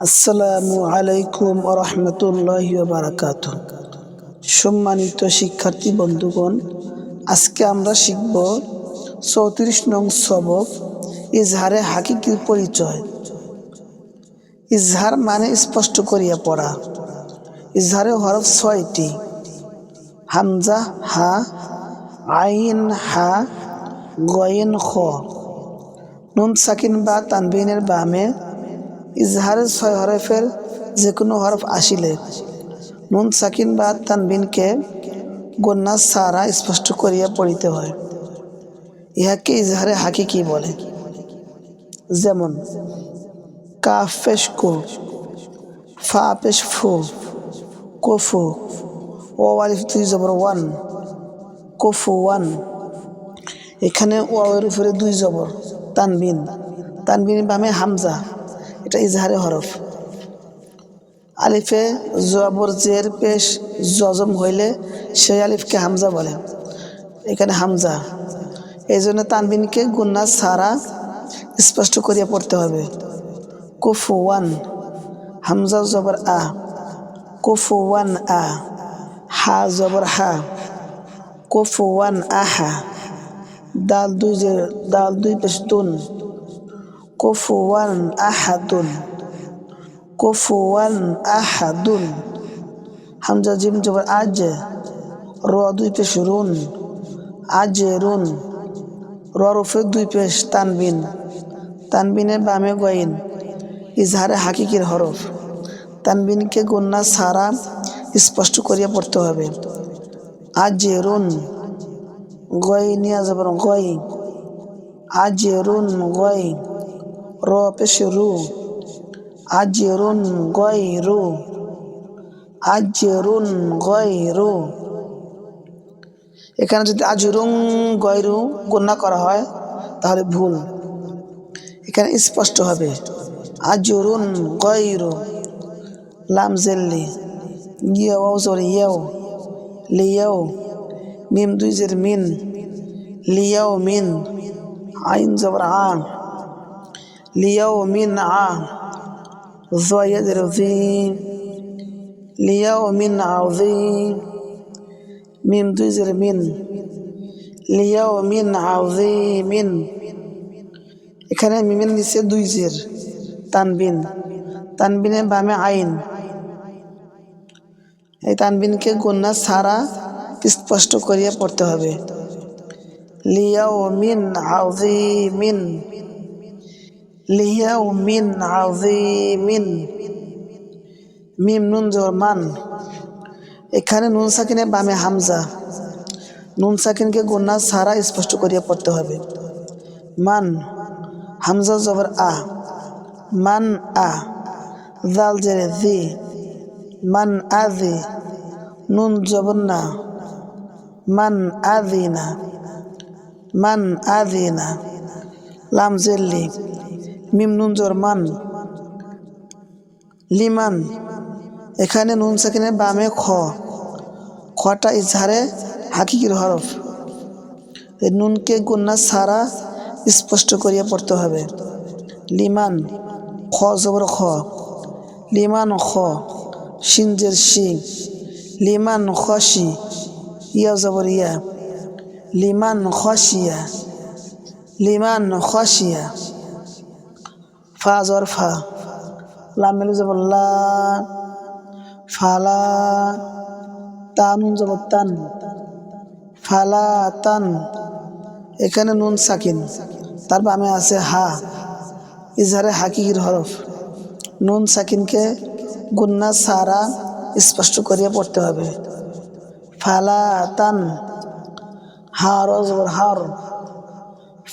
আসসালামু আলাইকুম রহমতুল্লাহ বারাকাত সম্মানিত শিক্ষার্থী বন্ধুগণ, আজকে আমরা শিখব চৌত্রিশ নং সবক ইজহারে হাকিকির পরিচয়। ইজহার মানে স্পষ্ট করিয়া পড়া। ইজহারে হরফ ছয়টি। হামজা, হা, আইন, হা, গয়েন, খ। নুন, সাকিন, বা, তানবিনের বামে ইজহারের ছয় হরফের যে কোনো হরফ আসিলে। নুন সাকিন বা তানবিনকে গন্যা সারা স্পষ্ট করিয়া পড়িতে হয়। ইহাকে ইজহারে হাকি কি বলে। যেমন কাফ পেশ কো ফা ফু কোফু ও আলিফ দুই জবর ওয়ান, কোফু ওয়ান। এখানে ওয়াওয়ের উপরে দুই জবর, তানবিন। তানবিন বামে হামজা। এটা ইজহারে হরফ। আলিফে জবর জের পেশ জজম হইলে সেই আলিফকে হামজা বলে। এখানে হামজা। এই জন্য তানবিনকে গুন্না সারা স্পষ্ট করিয়া পড়তে হবে। কুফু ওয়ান হামজা জবর আ। কুফু ওয়ান আ, হা জবর হা। কুফু ওয়ান আহা। দাল দুই জের দাল দুই পেশ দুন। কুফুয়ান আহাদুন কুফুয়ান আহাদুন হামজা জিম জবর আজ র দুই পেশ রুন আজ রুন র রুফে দুই পেশ তানবিন তানবিনের বামে গইন ইজহারে হাকিকির হরফ তানবিনকে গন্যা সারা স্পষ্ট করিয়া পড়তে হবে আজ রুন গই নিয়া যাবার গই আজ রুন গই র পেশে রু আজরুন গয়রু আজরুন গয়রু। এখানে যদি আজরুং গয়রু গণ্যা করা হয়, তাহলে ভুল। এখানে স্পষ্ট হবে, আজরুন গয়রু, লাম জেল্লি, ইয়েও জোর ইয়েও, লিয়েও, মিম দুই জের মিন, লিয়াও মিন, আইন জবর আন। লিয়াউমিন আ জয়েদের লিয়াউমিন আউজিম মিম দুই জের মিন লিয়াউমিন আউজিমিন এখানে মিমের নিচে দুই জের, তানবিন। তানবিনে বামে আইন। এই তানবিনকে গন্যা সারা স্পষ্ট করিয়া পড়তে হবে। লিয়াও মিন আউজিমিন মিন মিম নুন এখানে নুন সাকিনের বামে হামজা। নুন সাকিনকে গুন্না সারা স্পষ্ট করিয়া পড়তে হবে। মান, হামজা জবর আ। মান আ, জাল জেরে জি। মান আজি নুন জবর না। মান আজি না। মান আজি না। লাম জেল্লি মিম নুন জোর মান লিমান, এখানে নুন সাকিনের বামে খ। খটা ইজহারে হাকিকির হরফ। এই নুনকে গুন্না সারা স্পষ্ট করিয়া পড়তে হবে। লিমান, খ জবর খ। লিমান খ সিনজের শি। লিমান খসি ইয়া জবর ইয়া। লিমান খসিয়া লিমান খসিয়া ফা জর ফা। লাম মেলে যাব লা ফালা তান যাব তান ফালা তান। এখানে নুন সাকিন, তার বামে আছে হা। ইজহারে হাকির হরফ। নুন সাকিনকে গুন্না সারা স্পষ্ট করিয়া পড়তে হবে। ফালা তান হার জবর হার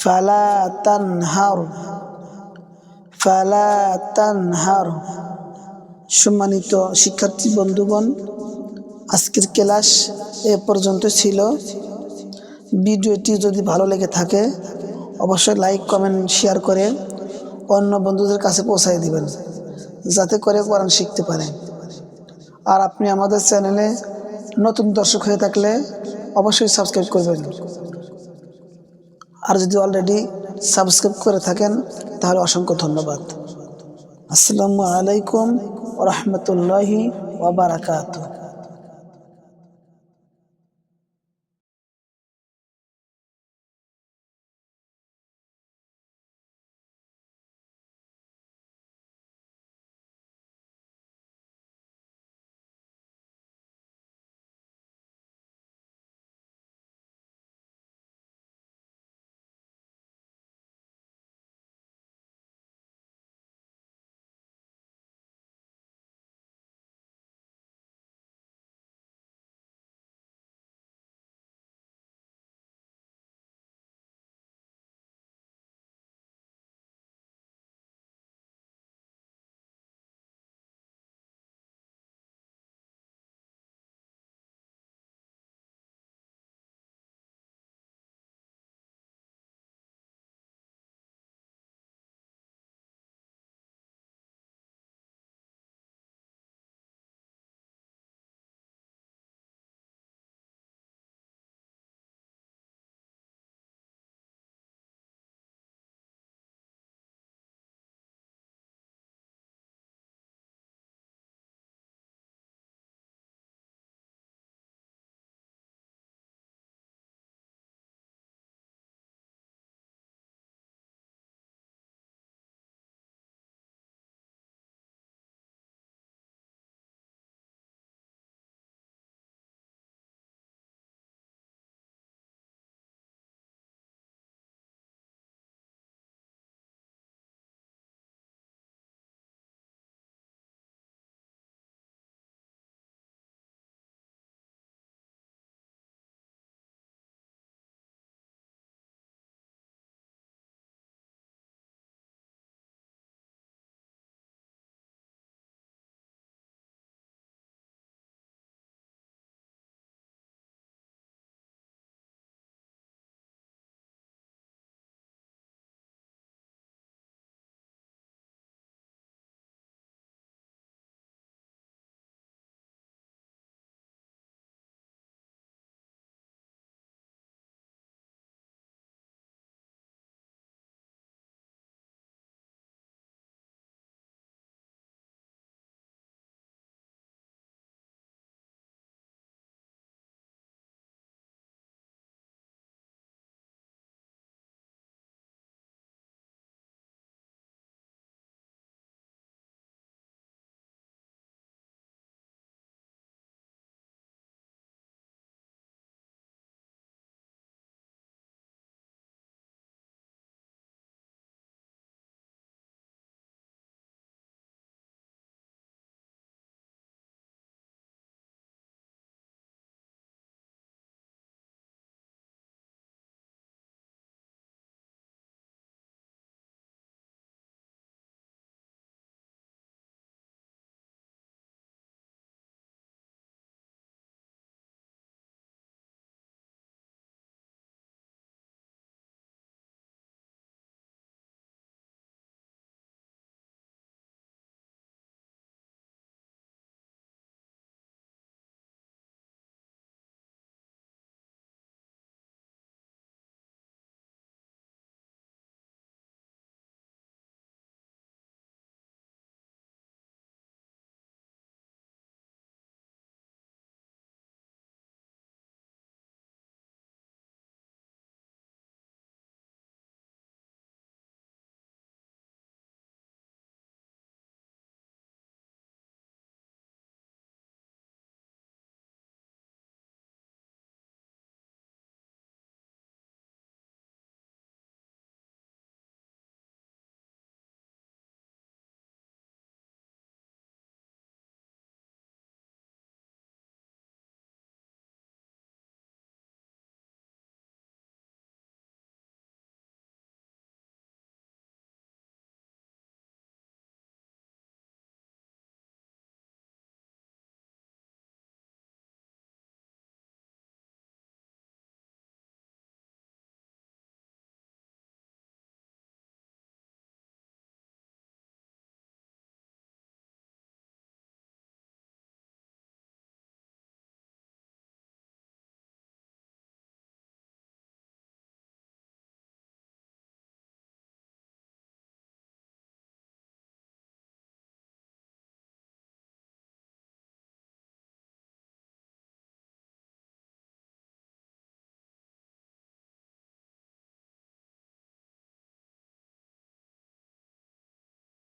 ফালা তান হার ফালা তানহার। সম্মানিত শিক্ষার্থী, বন্ধুগণ, আজকের ক্লাস এ পর্যন্ত ছিল। ভিডিওটি যদি ভালো লেগে থাকে, অবশ্যই লাইক, কমেন্ট, শেয়ার করে অন্য বন্ধুদের কাছে পৌঁছায় দিবেন, যাতে করে কোরআন শিখতে পারে। আর আপনি আমাদের চ্যানেলে নতুন দর্শক হয়ে থাকলে অবশ্যই সাবস্ক্রাইব করবেন। আর যদি অলরেডি সাবস্ক্রাইব করে থাকেন তাহলে অসংখ্য ধন্যবাদ। আসসালামু আলাইকুম রহমতুল্লাহি ওবরাকাতু